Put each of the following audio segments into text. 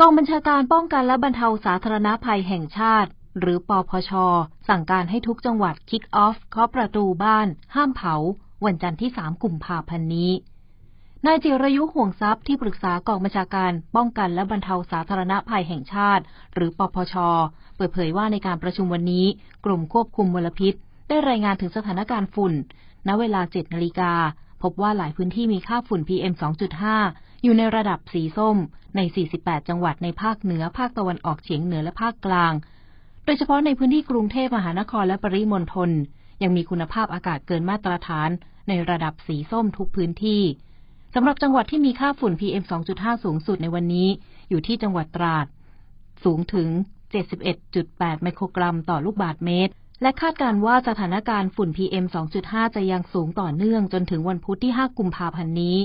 กองบัญชาการป้องกันและบรรเทาสาธารณภัยแห่งชาติ หรือปอพช สั่งการให้ทุกจังหวัดคิกออฟเคาะประตูบ้าน ห้ามเผา วันจันทร์ที่ 3 กุมภาพันธ์นี้ นายจิรยุห่วงทรัพย์ที่ปรึกษากองบัญชาการป้องกันและบรรเทาสาธารณภัยแห่งชาติ หรือปปชเปิดเผยว่าในการประชุมวันนี้ กลุ่มควบคุมมลพิษ ได้รายงานถึงสถานการณ์ฝุ่น ณเวลา 7 นาฬิกา พบว่าหลายพื้นที่มีค่าฝุ่น PM 2.5 อยู่ในระดับสีส้ม ใน 48 จังหวัดในภาคเหนือ ภาคตะวันออกเฉียงเหนือและภาคกลาง โดยเฉพาะในพื้นที่กรุงเทพมหานครและปริมณฑลยังมีคุณภาพอากาศเกินมาตรฐาน ในระดับสีส้มทุกพื้นที่สำหรับจังหวัดที่มีค่าฝุ่น PM 2.5 สูงสุดในวันนี้ อยู่ที่จังหวัดตราด สูงถึง 71.8 ไมโครกรัมต่อลูกบาศก์เมตร และคาดการว่าสถานการณ์ฝุ่น PM 2.5 จะยังสูงต่อเนื่องจนถึงวันพุธที่ 5 กุมภาพันธ์นี้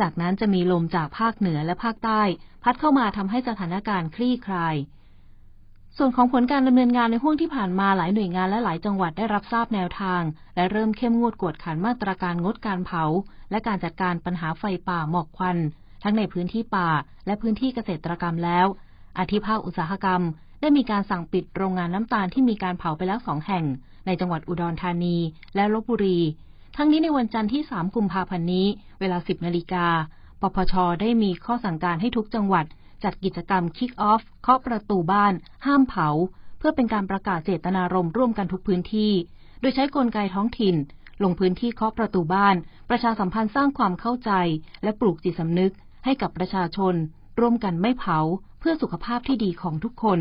จากนั้นจะมีลมจากภาคเหนือและภาคใต้ พัดเข้ามาทำให้สถานการณ์คลี่คลาย ส่วนของผลการดำเนินงานในห่วงที่ผ่านมาหลายหน่วยงานและหลายจังหวัดได้รับทราบแนวทาง และเริ่มเข้มงวดกวดขันมาตรการงดการเผา และการจัดการปัญหาไฟป่าหมอกควัน ทั้งในพื้นที่ป่า และพื้นที่เกษตรกรรมแล้วอาทิภาคอุตสาหกรรม ได้มีการสั่งปิดโรงงานน้ำตาลที่มีการเผาไปแล้วสองแห่ง ในจังหวัดอุดรธานีและลบบุรี ทั้งนี้ในวันจันทร์ที่ 3 กุมภาพันธ์นี้ เวลา 10 นาฬิกา ปปช ได้มีข้อสั่งการให้ทุกจังหวัด จัดกิจกรรม Kick Off เคาะประตูบ้าน ห้ามเผา เพื่อเป็นการประกาศเจตนารมณ์ร่วมกันทุกพื้นที่ โดยใช้กลไกท้องถิ่น ลงพื้นที่เคาะประตูบ้าน ประชาสัมพันธ์สร้างความเข้าใจ และปลูกจิตสำนึกให้กับประชาชน ร่วมกันไม่เผาเพื่อสุขภาพที่ดีของทุกคน